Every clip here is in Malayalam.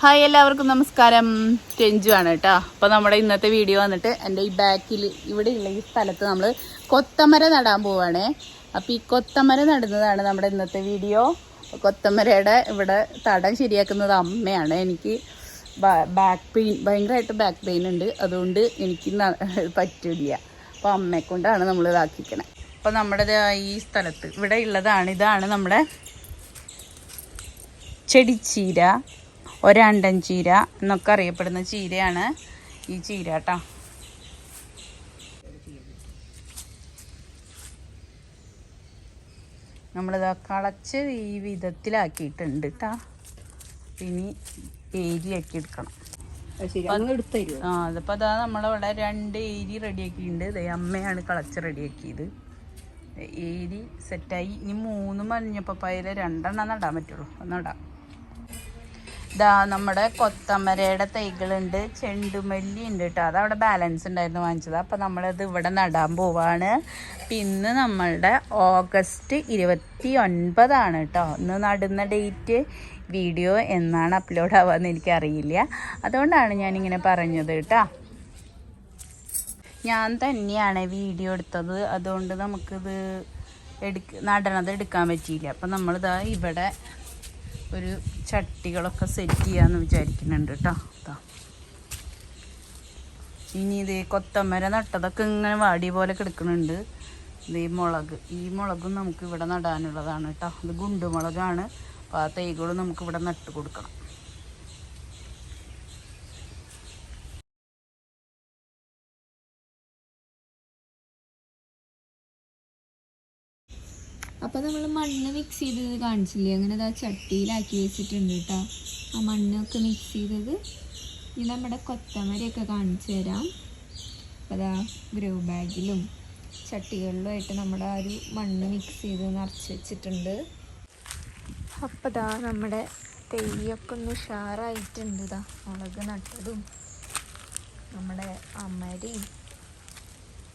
ഹായ് എല്ലാവർക്കും നമസ്കാരം. ടെഞ്ചു ആണ് കേട്ടോ. അപ്പോൾ നമ്മുടെ ഇന്നത്തെ വീഡിയോ വന്നിട്ട് എന്റെ ഈ ബാക്കിൽ ഇവിടെ ഇവിടെയുള്ള ഈ സ്ഥലത്ത് നമ്മൾ കൊത്തമര നടാൻ പോവുകയാണേ അപ്പോൾ ഈ കൊത്തമര നടുന്നതാണ് നമ്മുടെ ഇന്നത്തെ വീഡിയോ. കൊത്തമരയുടെ ഇവിടെ തടം ശരിയാക്കുന്നത് അമ്മയാണ്. എനിക്ക് ബാക്ക് പെയിൻ ഭയങ്കരമായിട്ട് ബാക്ക് പെയിൻ ഉണ്ട്. അതുകൊണ്ട് എനിക്ക് പറ്റില്ല. അപ്പോൾ അമ്മയെ കൊണ്ടാണ് നമ്മൾ ഇതാക്കിക്കണേ അപ്പോൾ നമ്മുടെ ഈ സ്ഥലത്ത് ഇവിടെ ഉള്ളതാണ് ഇതാണ് നമ്മുടെ ചെടിച്ചീര. ഒരണ്ടൻ ചീര എന്നൊക്കെ അറിയപ്പെടുന്ന ചീരയാണ് ഈ ചീര കേട്ടോ. നമ്മളിതാ കളച്ച് ഈ വിധത്തിലാക്കിയിട്ടുണ്ട് കേട്ടോ. ഇനി ഏരിയാക്കി എടുക്കണം. ആ അതിപ്പോൾ അതാ നമ്മളവിടെ രണ്ട് ഏരി റെഡിയാക്കിയിട്ടുണ്ട്. ദേ അമ്മയാണ് കളച്ച് റെഡിയാക്കിയത്. ഏരി സെറ്റായി. ഇനി മൂന്ന് മഞ്ഞപ്പപ്പായയിൽ രണ്ടെണ്ണം നടാൻ പറ്റുള്ളൂ. നടാം ഇതാ നമ്മുടെ കൊത്തമരയുടെ തൈകളുണ്ട്. ചെണ്ടുമല്ലി ഉണ്ട് കേട്ടോ. അതവിടെ ബാലൻസ് ഉണ്ടായിരുന്നു വാങ്ങിച്ചത്. അപ്പം നമ്മളത് ഇവിടെ നടാൻ പോവാണ്. പിന്നെ നമ്മളുടെ ഓഗസ്റ്റ് ഇരുപത്തി ഒൻപതാണ് കേട്ടോ. ഇന്ന് നടുന്ന ഡേറ്റ് വീഡിയോ എന്നാണ് അപ്ലോഡ് ആവാന്ന് എനിക്കറിയില്ല. അതുകൊണ്ടാണ് ഞാനിങ്ങനെ പറഞ്ഞത് കേട്ടോ. ഞാൻ തന്നെയാണ് വീഡിയോ എടുത്തത്. അതുകൊണ്ട് നമുക്കിത് എടുക്ക നടണത് എടുക്കാൻ പറ്റിയില്ല. അപ്പം നമ്മളിതാ ഇവിടെ ഒരു ചട്ടികളൊക്കെ സെറ്റ് ചെയ്യാന്ന് വിചാരിക്കുന്നുണ്ട് കേട്ടോ ഇനി ഇത് കൊത്തമര നട്ടതൊക്കെ ഇങ്ങനെ വാടി പോലെ കിടക്കുന്നുണ്ട്. ഇത് ഈ മുളക്. ഈ മുളകും നമുക്ക് ഇവിടെ നടാനുള്ളതാണ് കേട്ടോ ഇത് ഗുണ്ടുമുളകാണ്. അപ്പോൾ ആ തൈകളും നമുക്ക് ഇവിടെ നട്ട് കൊടുക്കണം. അപ്പോൾ നമ്മൾ മണ്ണ് മിക്സ് ചെയ്തത് കാണിച്ചില്ലേ? അങ്ങനെ അത് ആ ചട്ടിയിലാക്കി വെച്ചിട്ടുണ്ട് കേട്ടോ ആ മണ്ണൊക്കെ മിക്സ് ചെയ്തത് ഇനി നമ്മുടെ കൊത്തമരയൊക്കെ കാണിച്ചു തരാം. അപ്പോൾ അതാ ഗ്രോ ബാഗിലും ചട്ടികളിലുമായിട്ട് നമ്മുടെ ആ ഒരു മണ്ണ് മിക്സ് ചെയ്ത് നിറച്ച് വെച്ചിട്ടുണ്ട്. അപ്പോൾ ദാ നമ്മുടെ തെയ്യൊക്കെ ഒന്ന് ഉഷാറായിട്ടുണ്ട് ഇതാ മുളക് നട്ടതും നമ്മുടെ അമരയും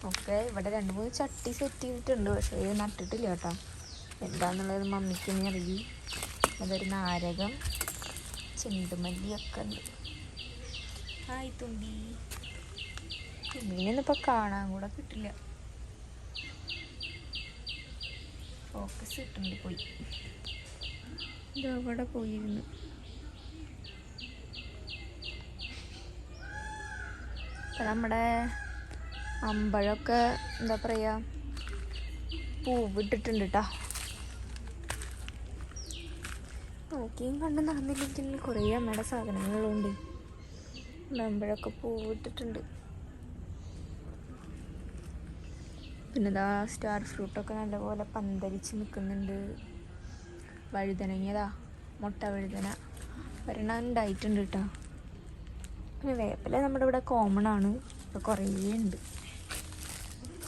ഒക്കെ ഇവിടെ രണ്ട് മൂന്ന് ചട്ടി സെറ്റ് ചെയ്തിട്ടുണ്ട് പക്ഷേ ഇത് നട്ടിട്ടില്ല കേട്ടോ. എന്താണെന്നുള്ളത് മമ്മിക്ക് ഇനി അറിയി അതൊരു നാരകം ചെണ്ടുമല്ലിയൊക്കെ ഉണ്ട്. ഹായ് തുമ്പി. തുമ്പിനൊന്നും ഇപ്പം കാണാൻ കൂടെ കിട്ടില്ല. ഫോക്കസ് കിട്ടുന്നുണ്ട് പോയി. ഇത് അവിടെ പോയിരുന്നു. നമ്മുടെ അമ്പഴമൊക്കെ എന്താ പറയുക പൂവിട്ടിട്ടുണ്ട് കേട്ടോ നോക്കിയും കണ്ട് നടന്നില്ലെങ്കിൽ കുറേ അമ്മയുടെ സാധനങ്ങളുണ്ട്. അമ്പഴമൊക്കെ പൂവിട്ടിട്ടുണ്ട്. പിന്നെ ഇതാ സ്റ്റാർ ഫ്രൂട്ടൊക്കെ നല്ലപോലെ പന്തലിച്ച് നിൽക്കുന്നുണ്ട്. വഴുതനങ്ങിയതാ മുട്ട വഴുതന. ഒരെണ്ണം കേട്ടോ. പിന്നെ വേപ്പില നമ്മുടെ ഇവിടെ കോമൺ ആണ്. ഇപ്പോൾ കുറേ ഉണ്ട്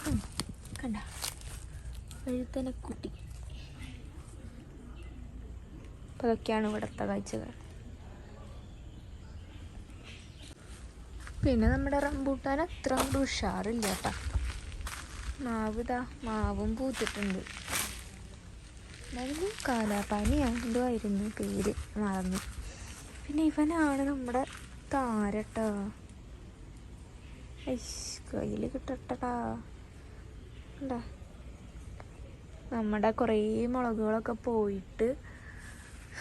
ഉം, കണ്ട വഴുതനക്കുട്ടി അപ്പോൾ അതൊക്കെയാണ് ഇവിടുത്തെ കാഴ്ചകൾ. പിന്നെ നമ്മുടെ റംബൂട്ടാൻ അത്ര അങ്ങോട്ട് ഉഷാറില്ല കേട്ടോ. മാവ് ഇതാ മാവും പൂത്തിട്ടുണ്ട്. എന്നാലും കാലാപാനിയാ എന്തോ പേര് മറന്നു. പിന്നെ ഇവനാണ് നമ്മുടെ താരട്ടോ. കയ്യിൽ കിട്ടട്ടടാ. കണ്ടാ? നമ്മുടെ കുറേ മുളകുകളൊക്കെ പോയിട്ട്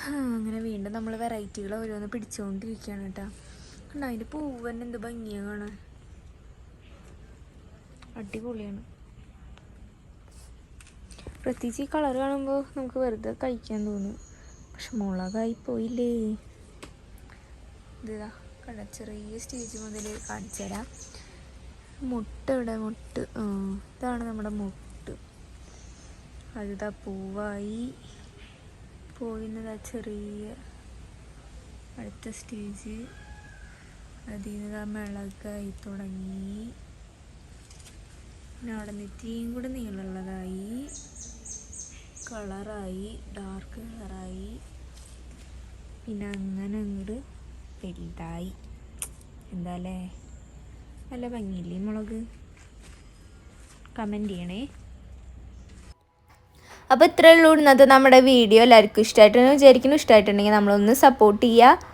അങ്ങനെ വീണ്ടും നമ്മൾ വെറൈറ്റികൾ ഓരോന്ന് പിടിച്ചുകൊണ്ടിരിക്കുകയാണ് കേട്ടോ. കണ്ടോ അതിന്റെ പൂവ് തന്നെ എന്ത് ഭംഗിയാണ്. അടിപൊളിയാണ്. പ്രത്യേകിച്ച് ഈ കളർ കാണുമ്പോൾ നമുക്ക് വെറുതെ കഴിക്കാൻ തോന്നും. പക്ഷെ മുളകായി പോയില്ലേ. ഇതാ കട ചെറിയ സ്റ്റേജ് മുതൽ കാണിച്ചു തരാം. മുട്ട ഇവിടെ മുട്ട് ഇതാണ് നമ്മുടെ മുട്ട്. അതിതാ പൂവായി. പോയിന്നതാ ചെറിയ അടുത്ത സ്റ്റേജ് അതിൽ നിന്ന് മിളകായി തുടങ്ങി. പിന്നെ അവിടെ നെറ്റിയും കൂടെ നീളമുള്ളതായി. കളറായി ഡാർക്ക് കളറായി. പിന്നെ അങ്ങനെ അങ്ങോട്ട് വലുതായി. എന്താല്ലേ നല്ല ഭംഗിയില്ലേ മുളക്? കമന്റ് ചെയ്യണേ. അപ്പോൾ ഇത്രയേ ഉള്ളൂ ഇന്നത്തെ നമ്മുടെ വീഡിയോ. എല്ലാവർക്കും ഇഷ്ടമായിട്ടെന്ന് വിചാരിക്കുന്നു. ഇഷ്ടമായിട്ടുണ്ടെങ്കിൽ നമ്മളൊന്ന് സപ്പോർട്ട് ചെയ്യുക.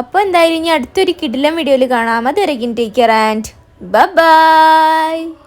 അപ്പോൾ എന്തായാലും ഇനി അടുത്തൊരു കിടിലം വീഡിയോയിൽ കാണാം. അത് ടേക്ക് കെയർ ആൻഡ് ബൈ